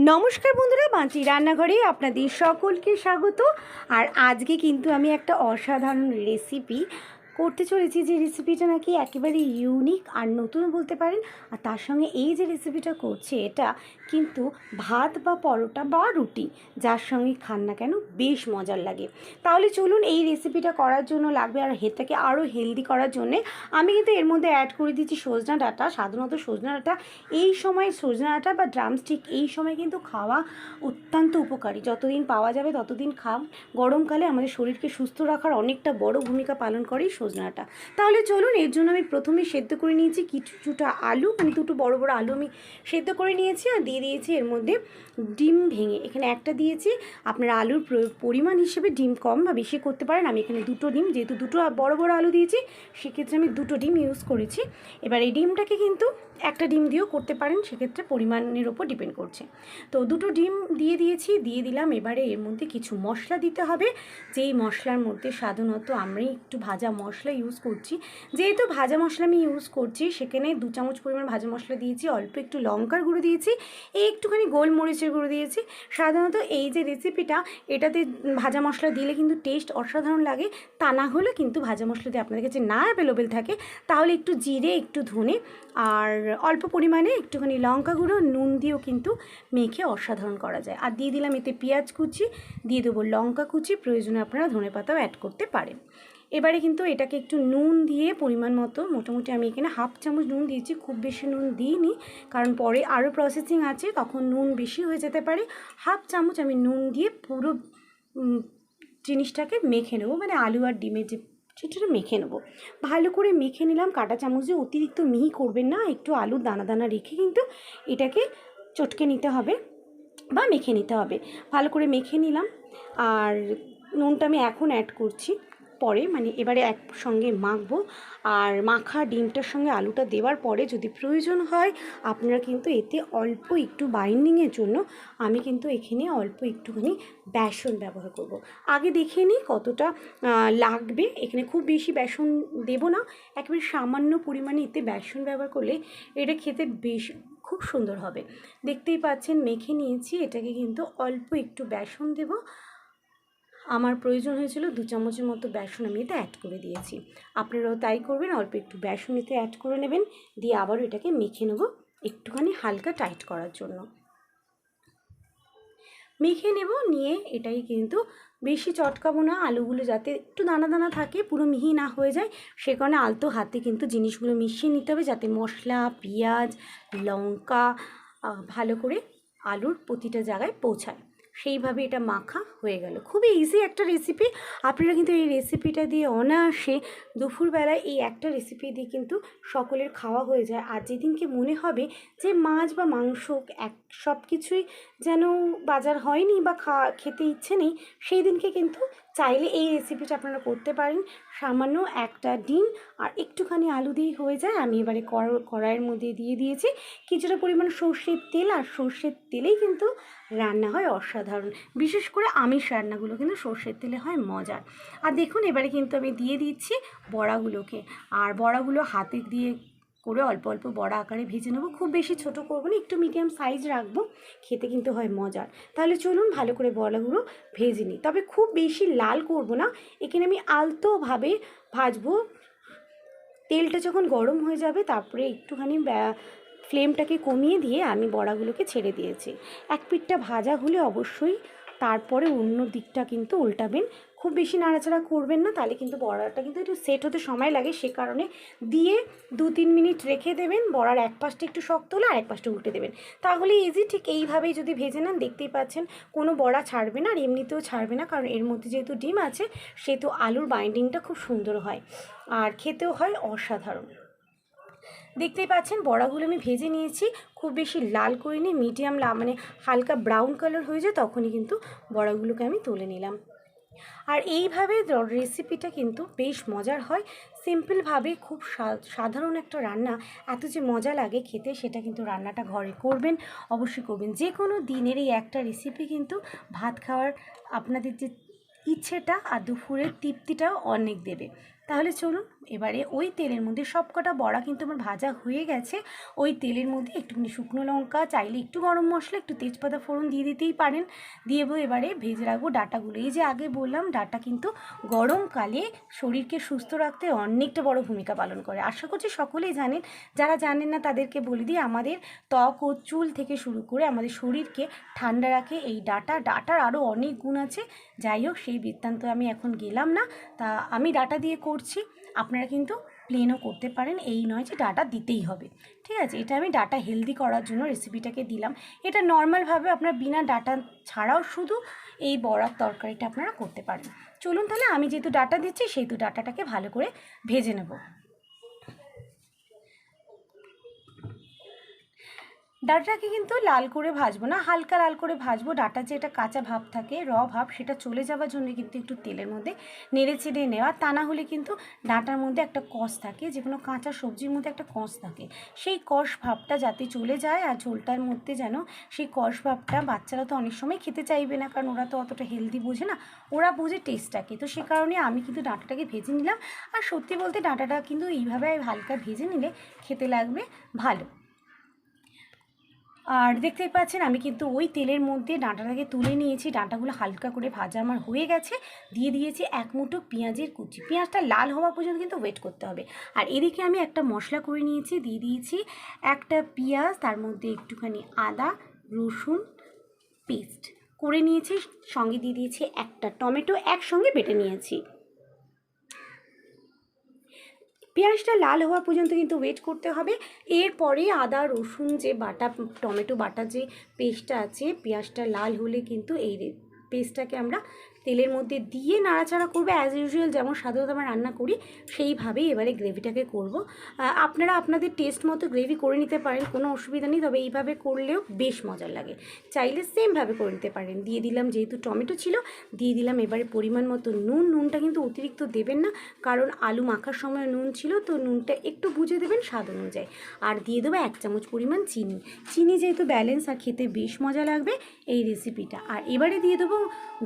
নমস্কার বন্ধুরা বাঁচি রান্নাঘরে আপনাদের সকলকে স্বাগত। আর আজকে কিন্তু আমি একটা অসাধারণ রেসিপি করতে চলেছি যে রেসিপিটা নাকি একেবারে ইউনিক আর নতুন বলতে পারেন। আর তার সঙ্গে এই যে রেসিপিটা করছে, এটা কিন্তু ভাত বা পরোটা বা রুটি, যার সঙ্গে খান না কেন বেশ মজার লাগে। তাহলে চলুন এই রেসিপিটা করার জন্য লাগবে আর হেটাকে আরও হেলদি করার জন্যে আমি কিন্তু এর মধ্যে অ্যাড করে দিচ্ছি সজনা ডাটা। সাধারণত সজনা ডাঁটা এই সময়, সজনা ডাঁটা বা ড্রামস্টিক এই সময় কিন্তু খাওয়া অত্যন্ত উপকারী। যতদিন পাওয়া যাবে ততদিন খাও গরমকালে আমাদের শরীরকে সুস্থ রাখার অনেকটা বড় ভূমিকা পালন করে এই সজনাটা তাহলে চলুন, এর জন্য আমি প্রথমে সেদ্ধ করে নিয়েছি কিছুটা আলু মানে দুটো বড় বড় আলু আমি সেদ্ধ করে নিয়েছি আর দিয়ে দিয়েছি এর মধ্যে ডিম ভেঙে। এখানে একটা দিয়েছি, আপনার আলুর প্র- পরিমাণ হিসেবে ডিম কম বা বেশি করতে পারেন, আমি এখানে দুটো ডিম, যেহেতু দুটো বড় বড় আলু দিয়েছি, সেক্ষেত্রে আমি দুটো ডিম ইউজ করেছি। এবার এই ডিমটাকে কিন্তু একটা ডিম দিয়েও করতে পারেন, সেক্ষেত্রে পরিমাণের ওপর ডিপেন্ড করছে। তো দুটো ডিম দিয়ে দিয়েছি, দিয়ে দিলাম, এবারে এর মধ্যে কিছু মশলা দিতে হবে। যেই মশলার মধ্যে সাধারণত আমি একটু ভাজা মশলা ইউজ করছি। যেহেতু ভাজা মশলা আমি ইউজ করছি, সেখানে দু চামচ পরিমাণ ভাজা মশলা দিয়েছি, অল্প একটু লঙ্কার গুঁড়ো দিয়েছি এই একটুখানি গোলমরিচের গুঁড়ো দিয়েছি। সাধারণত এই যে রেসিপিটা এটাতে ভাজা মশলা দিলে কিন্তু টেস্ট অসাধারণ লাগে। তা না হলে কিন্তু ভাজা মশলা দিয়ে আপনাদের কাছে না অ্যাভেলেবেল থাকে, তাহলে একটু জিরে, একটু ধনে, আর অল্প পরিমাণে একটুখানি লঙ্কা গুঁড়ো, নুন দিয়েও কিন্তু মেখে অসাধারণ করা যায়। আর দিয়ে দিলাম এতে পেঁয়াজ কুচি, দিয়ে দেবো লঙ্কা কুচি, প্রয়োজনে আপনারা ধনে পাতাও অ্যাড করতে পারেন। এবারে কিন্তু এটাকে একটু নুন দিয়ে পরিমাণ মতো, মোটামুটি আমি এখানে হাফ চামচ নুন দিয়েছি, খুব বেশি নুন দিইনি, কারণ পরে আরও প্রসেসিং আছে, তখন নুন বেশি হয়ে যেতে পারে। হাফ চামচ আমি নুন দিয়ে পুরো জিনিসটাকে মেখে নেব মানে আলু আর ডিমের যে সেটা মেখে নেব। ভালো করে মেখে নিলাম, কাটা চামচ অতিরিক্ত মিহি করবেন না, একটু আলুর দানা দানা রেখে কিন্তু এটাকে চটকে নিতে হবে বা মেখে নিতে হবে। ভালো করে মেখে নিলাম, আর নুনটা আমি এখন অ্যাড করছি। পরে মানে এবারে একসঙ্গে মাখবো। আর মাখা ডিমটার সঙ্গে আলুটা দেওয়ার পরে যদি প্রয়োজন হয়, আপনারা কিন্তু এতে অল্প একটু বাইন্ডিংয়ের জন্য আমি কিন্তু এখানে অল্প একটুখানি বেসন ব্যবহার করব। আগে দেখে নিই কতটা লাগবে। এখানে খুব বেশি বেসন দেবো না। একেবারে সামান্য পরিমাণে এতে বেসন ব্যবহার করলে এটা খেতে বেশ খুব সুন্দর হবে। দেখতেই পাচ্ছেন, মেখে নিয়েছি। এটাকে কিন্তু অল্প একটু বেসন দেব। আমার প্রয়োজন হয়েছিল দু চামচের মতো বেসন আমি এতে অ্যাড করে দিয়েছি। আপনারাও তাই করবেন, অল্প একটু বেসন এতে অ্যাড করে নেবেন, দিয়ে আবারও এটাকে মেখে নেব একটুখানি হালকা টাইট করার জন্য। মেখে নেব, নিয়ে এটাই কিন্তু বেশি চটকাবো না, আলুগুলো যাতে একটু দানা দানা থাকে, পুরো মিহি না হয়ে যায়, সে কারণে আলতো হাতে কিন্তু জিনিসগুলো মিশিয়ে নিতে হবে, যাতে মশলা, পেঁয়াজ, লঙ্কা ভালো করে আলুর প্রতিটা জায়গায় পৌঁছায়। সেইভাবে এটা মাখা হয়ে গেল। খুবই ইজি একটা রেসিপি আপনারা কিন্তু এই রেসিপিটা দিয়ে অনায়াসে দুপুরবেলায় এই একটা রেসিপি দিয়ে কিন্তু সকলের খাওয়া হয়ে যায়। আর যেদিনকে মনে হবে যে মাছ বা মাংস এক সব কিছুই যেন বাজার হয়নি বা খা, খেতে ইচ্ছে নেই সেই দিনকে কিন্তু চাইলে এই রেসিপিটা আপনারা করতে পারেন। সামান্য একটা ডিম আর একটুখানি আলু দিয়েই হয়ে যায়। আমি এবারে কড়া- কড়াইয়ের মধ্যে দিয়ে দিয়েছি। কিছুটা পরিমাণ সর্ষের তেল আর সর্ষের তেলেই কিন্তু রান্না হয় অসাধারণ। বিশেষ করে আমিষ রান্নাগুলো কিন্তু সর্ষের তেলে হয় মজার। আর দেখুন, এবারে কিন্তু আমি দিয়ে দিচ্ছি বড়াগুলোকে। আর বড়াগুলো হাতে দিয়ে করে অল্প অল্প বড়া আকারে ভেজে নেব। খুব বেশি ছোট করব না, একটু মিডিয়াম সাইজ রাখব। খেতে কিন্তু হয় মজার। তাহলে চলুন ভালো করে বড়াগুলো ভেজে নিই। তবে খুব বেশি লাল করব না। এখানে আমি আলতোভাবে ভাজবো। তেলটা যখন গরম হয়ে যাবে, তারপরে একটুখানি ফ্লেমটাকে কমিয়ে দিয়ে আমি বড়াগুলোকে ছেড়ে দিয়েছি। এক পিঠটা ভাজা হলে অবশ্যই তারপরে অন্য দিকটা কিন্তু উল্টাবেন। খুব বেশি নাড়াচাড়া করবেন না, তাহলে কিন্তু বড়াটা কিন্তু একটু সেট হতে সময় লাগে, সে কারণে দিয়ে দু তিন মিনিট রেখে দেবেন, বড়ার এক পাশটা একটু শক্ত হলে আর এক পাশটা উল্টে দেবেন। তাহলে ইজি ঠিক এইভাবেই যদি ভেজে নেন, দেখতেই পাচ্ছেন কোনো বড়া ছাড়বে না আর এমনিতেও ছাড়বে না, কারণ এর মধ্যে যেহেতু ডিম আছে, সেহেতু আলুর বাইন্ডিংটা খুব সুন্দর হয়। আর খেতেও হয় অসাধারণ। দেখতেই পাচ্ছেন বড়াগুলো আমি ভেজে নিয়েছি। খুব বেশি লাল করিনি, মিডিয়াম লা মানে হালকা ব্রাউন কালার হয়ে যায়, তখনই কিন্তু বড়াগুলোকে আমি তুলে নিলাম। আর এইভাবে রেসিপিটা কিন্তু বেশ মজার হয়। সিম্পলভাবে খুব সাধারণ একটা রান্না, এত যে মজা লাগে খেতে, সেটা কিন্তু রান্নাটা ঘরে করবেন। অবশ্যই করবেন। যে কোনো দিনের এই একটা রেসিপি কিন্তু ভাত খাওয়ার আপনাদের যে ইচ্ছেটা আর দুপুরের তৃপ্তিটাও অনেক দেবে। তাহলে চলুন এবারে ওই তেলের মধ্যে সব কটা বড়া কিন্তু আমার ভাজা হয়ে গেছে। ওই তেলের মধ্যে একটুখানি শুকনো লঙ্কা, চাইলে একটু গরম মশলা, একটু তেজপাতা ফোড়ন দিয়ে দিতেই পারেন। দিয়ে এবারে ভেজে রাখব ডাটাগুলো। এই যে আগে বললাম, ডাটা কিন্তু গরমকালে শরীরকে সুস্থ রাখতে অনেকটা বড় ভূমিকা পালন করে। আশা করছি সকলেই জানেন। যারা জানেন না, তাদেরকে বলে দিই, আমাদের ত্বক ও চুল থেকে শুরু করে আমাদের শরীরকে ঠান্ডা রাখে এই ডাটা। ডাটার আরও অনেক গুণ আছে। যাই হোক, সেই বৃত্তান্ত আমি এখন গেলাম না। তা আমি ডাটা দিয়ে করছি। আপনারা কিন্তু প্লেনও করতে পারেন। এই নয় যে ডাটা দিতেই হবে। ঠিক আছে? এটা আমি ডাটা হেলদি করার জন্য রেসিপিটাকে দিলাম। এটা নর্মালভাবে আপনার বিনা ডাটা ছাড়াও শুধু এই বড়ার তরকারিটা আপনারা করতে পারেন। চলুন তাহলে, আমি যেহেতু ডাটা দিচ্ছি সেহেতু ডাটাটাকে ভালো করে ভেজে নেব। ডাটাটাকে কিন্তু লাল করে ভাজবো না, হালকা লাল করে ভাজবো। ডাটা যে এটা কাঁচা ভাব থাকে, র ভাব, সেটা চলে যাওয়ার জন্য কিন্তু একটু তেলের মধ্যে নেড়ে চেড়ে নেওয়া। তা না হলে কিন্তু ডাটার মধ্যে একটা কষ থাকে, যে কোনো কাঁচা সবজির মধ্যে একটা কষ থাকে। সেই কষ ভাবটা যাতে চলে যায় আর ঝোলটার মধ্যে যেন সেই কষ ভাবটা বাচ্চারা তো অনেক সময় খেতে চাইবে না, কারণ ওরা তো অতটা হেলদি বোঝে না, ওরা বোঝে টেস্টটাকে তো সে কারণে আমি কিন্তু ডাঁটাটাকে ভেজে নিলাম। আর সত্যি বলতে ডাঁটাটা কিন্তু এইভাবে হালকা ভেজে নিলে খেতে লাগবে ভালো। আর দেখতেই পাচ্ছেন, আমি কিন্তু ওই তেলের মধ্যে ডাঁটাটাকে তুলে নিয়েছি। ডাঁটাগুলো হালকা করে ভাজা আমার হয়ে গেছে। দিয়ে দিয়েছি এক মুঠো পেঁয়াজের কুচি। পেঁয়াজটা লাল হওয়া পর্যন্ত কিন্তু ওয়েট করতে হবে। আর এদিকে আমি একটা মশলা করে নিয়েছি, দিয়ে দিয়েছি একটা পেঁয়াজ, তার মধ্যে একটুখানি আদা, রসুন পেস্ট করে নিয়েছি। সঙ্গে দিয়ে দিয়েছি একটা টমেটো একসঙ্গে বেটে নিয়েছি। পেঁয়াজটা লাল হওয়া পর্যন্ত কিন্তু ওয়েট করতে হবে। এরপরে আদা, রসুন যে বাটা, টমেটো বাটা যে পেস্টটা আছে, পেঁয়াজটা লাল হলে কিন্তু এই পেস্টটাকে আমরা তেলের মধ্যে দিয়ে নাড়াচাড়া করব অ্যাজ ইউজুয়াল যেমন সাধারণত আমরা রান্না করি, সেইভাবেই এবারে গ্রেভিটাকে করব। আপনারা আপনাদের টেস্ট মতো গ্রেভি করে নিতে পারেন, কোনো অসুবিধা নেই, তবে এইভাবে করলেও বেশ মজার লাগে। চাইলে সেমভাবে করে নিতে পারেন। দিয়ে দিলাম যেহেতু টমেটো ছিল, দিয়ে দিলাম এবারে পরিমাণ মতো নুন। নুনটা কিন্তু অতিরিক্ত দেবেন না, কারণ আলু মাখার সময় নুন ছিল, তো নুনটা একটু বুঝে দেবেন স্বাদ অনুযায়ী। আর দিয়ে দেবো এক চামচ পরিমাণ চিনি। চিনি যেহেতু ব্যালেন্স আর খেতে বেশ মজা লাগবে এই রেসিপিটা আর এবারে দিয়ে দেবো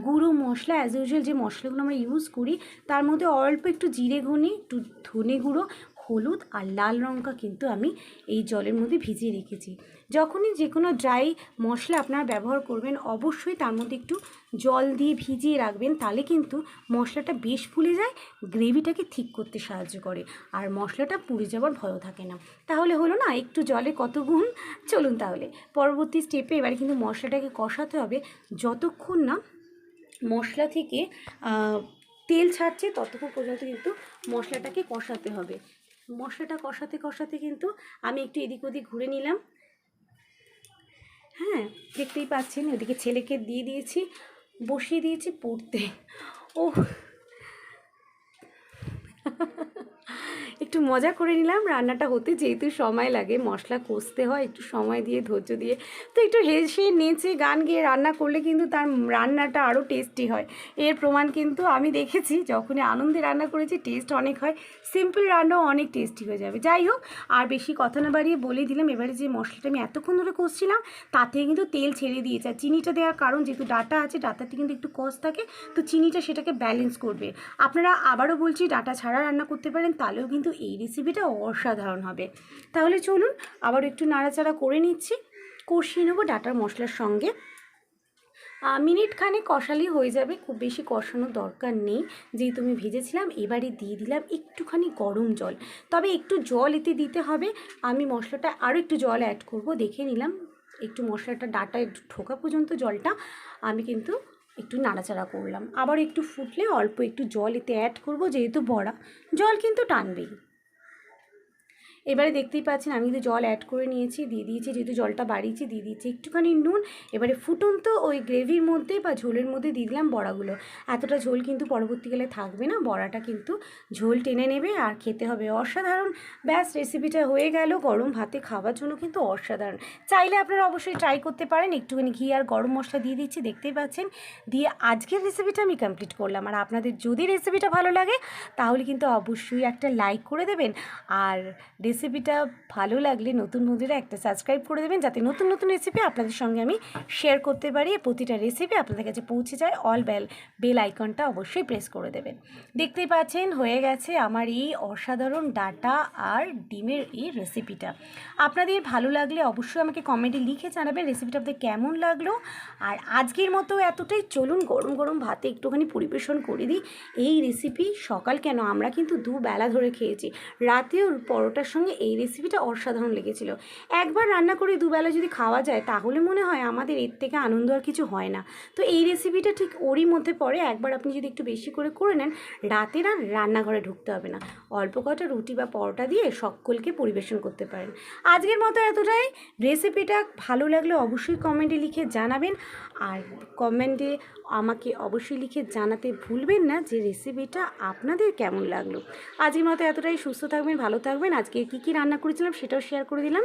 গুঁড়ো মশলা অ্যাজ ইউজুয়াল যে মশলাগুলো আমরা ইউজ করি, তার মধ্যে অল্প একটু জিরে ঘনি একটু ধনে গুঁড়ো, হলুদ আর লাল লঙ্কা কিন্তু আমি এই জলের মধ্যে ভিজিয়ে রেখেছি। যখনই যে কোনো ড্রাই মশলা আপনারা ব্যবহার করবেন, অবশ্যই তার মধ্যে একটু জল দিয়ে ভিজিয়ে রাখবেন, তাহলে কিন্তু মশলাটা বেশ ফুলে যায়, গ্রেভিটাকে ঠিক করতে সাহায্য করে, আর মশলাটা পুড়ে যাওয়ার ভয়ও থাকে না। তাহলে হলো না, একটু জলে কত গুণ? চলুন তাহলে। পরবর্তী স্টেপে এবারে কিন্তু মশলাটাকে কষাতে হবে, যতক্ষণ না মশলা থেকে তেল ছাড়ছে, ততক্ষণ পর্যন্ত কিন্তু মশলাটাকে কষাতে হবে। মশলাটা কষাতে কষাতে কিন্তু আমি একটু এদিক ওদিক ঘুরে নিলাম। হ্যাঁ দেখতেই পাচ্ছেন, ওদিকে ছেলেকে দিয়ে দিয়েছি, বসিয়ে দিয়েছি পড়তে। ও একটু মজা করে নিলাম, রান্নাটা হতে যেহেতু সময় লাগে, মশলা কষতে হয়, একটু সময় দিয়ে, ধৈর্য দিয়ে। তো একটু হেসে নেচে গান গেয়ে রান্না করলে কিন্তু তার রান্নাটা আরও টেস্টি হয়। এর প্রমাণ কিন্তু আমি দেখেছি, যখনই আনন্দে রান্না করেছি টেস্ট অনেক হয় সিম্পল রান্নাও অনেক টেস্টি হয়ে যাবে। যাই হোক, আর বেশি কথা না বাড়িয়ে বলে দিলাম, এবারে যে মশলাটা আমি এতক্ষণ ধরে কষছিলাম তাতে কিন্তু তেল ছেড়ে দিয়েছে। আর চিনিটা দেওয়ার কারণ, যেহেতু ডাটা আছে, ডাটাতে কিন্তু একটু কষ থাকে, তো চিনিটা সেটাকে ব্যালেন্স করবে। আপনারা আবারও বলছি, ডাটা ছাড়া রান্না করতে পারেন, তাহলেও কিন্তু এই রেসিপিটা অসাধারণ হবে। তাহলে চলুন আবার একটু নাড়াচাড়া করে নিচ্ছি। কষিয়ে নেব ডাটার মশলার সঙ্গে। মিনিট খানে কষালেই হয়ে যাবে, খুব বেশি কষানোর দরকার নেই। যেহেতু আমি ভেজেছিলাম, এবারে দিয়ে দিলাম একটুখানি গরম জল। তবে একটু জল এতে দিতে হবে। আমি মশলাটা আরও একটু জল অ্যাড করব। দেখে নিলাম, একটু মশলাটা ডাটায় ঠোকা পর্যন্ত জলটা, আমি কিন্তু একটু নাড়াচাড়া করলাম। আবার একটু ফুটলে অল্প একটু জল এতে অ্যাড করব, যেহেতু বড়া। জল কিন্তু টানবেই। এবারে দেখতেই পাচ্ছেন, আমি কিন্তু জল অ্যাড করে নিয়েছি, দিয়ে দিয়েছি, যেহেতু জলটা বাড়িয়েছি, দিয়ে দিয়েছি একটুখানি নুন, এবারে ফুটন্ত ওই গ্রেভির মধ্যে বা ঝোলের মধ্যে দিয়ে দিলাম বড়াগুলো। এতটা ঝোল কিন্তু পরবর্তীকালে থাকবে না, বড়াটা কিন্তু ঝোল টেনে নেবে আর খেতে হবে অসাধারণ। ব্যাস রেসিপিটা হয়ে গেল, গরম ভাতে খাওয়ার জন্য কিন্তু অসাধারণ। চাইলে আপনারা অবশ্যই ট্রাই করতে পারেন, একটুখানি ঘি আর গরম মশলা দিয়ে দিচ্ছি, দেখতেই পাচ্ছেন। দিয়ে আজকের রেসিপিটা আমি কমপ্লিট করলাম, আর আপনাদের যদি রেসিপিটা ভালো লাগে, তাহলে কিন্তু অবশ্যই একটা লাইক করে দেবেন, আর রেসিপিটা ভালো লাগলে নতুন বন্ধুরা একটা সাবস্ক্রাইব করে দেবেন, যাতে নতুন নতুন রেসিপি আপনাদের সঙ্গে আমি শেয়ার করতে পারি। প্রতিটা রেসিপি আপনাদের কাছে পৌঁছে যায়। অল বেল বেল আইকনটা অবশ্যই প্রেস করে দেবেন। দেখতেই পাচ্ছেন, হয়ে গেছে আমার এই অসাধারণ ডাটা আর ডিমের এই রেসিপিটা আপনাদের ভালো লাগলে অবশ্যই আমাকে কমেন্টে লিখে জানাবেন রেসিপিটা আপনাদের কেমন লাগল। আর আজকের মতো এতটাই। চলুন গরম গরম ভাতে একটুখানি পরিবেশন করে দিই। এই রেসিপি সকাল কেন? আমরা কিন্তু দুবেলা ধরে খেয়েছি। রাতেও পরোটার সঙ্গে এই রেসিপিটা অসাধারণ লেগেছিল। একবার রান্না করে দুবেলা যদি খাওয়া যায়, তাহলে মনে হয় আমাদের এর থেকে আনন্দ আর কিছু হয় না। তো এই রেসিপিটা ঠিক ওরই মধ্যে পড়ে, একবার আপনি যদি একটু বেশি করে করে নেন, রাতের আর রান্নাঘরে ঢুকতে হবে না। অল্প কটা রুটি বা পরোটা দিয়ে সকলকে পরিবেশন করতে পারেন। আজকের মতো এতটাই। রেসিপিটা ভালো লাগলে অবশ্যই কমেন্টে লিখে জানাবেন। আর কমেন্টে আমাকে অবশ্যই লিখে জানাতে ভুলবেন না যে রেসিপিটা আপনাদের কেমন লাগল। আজকের মতো এতটাই। সুস্থ থাকবেন, ভালো থাকবেন। আজকে কী কী রান্না করেছিলাম সেটাও শেয়ার করে দিলাম।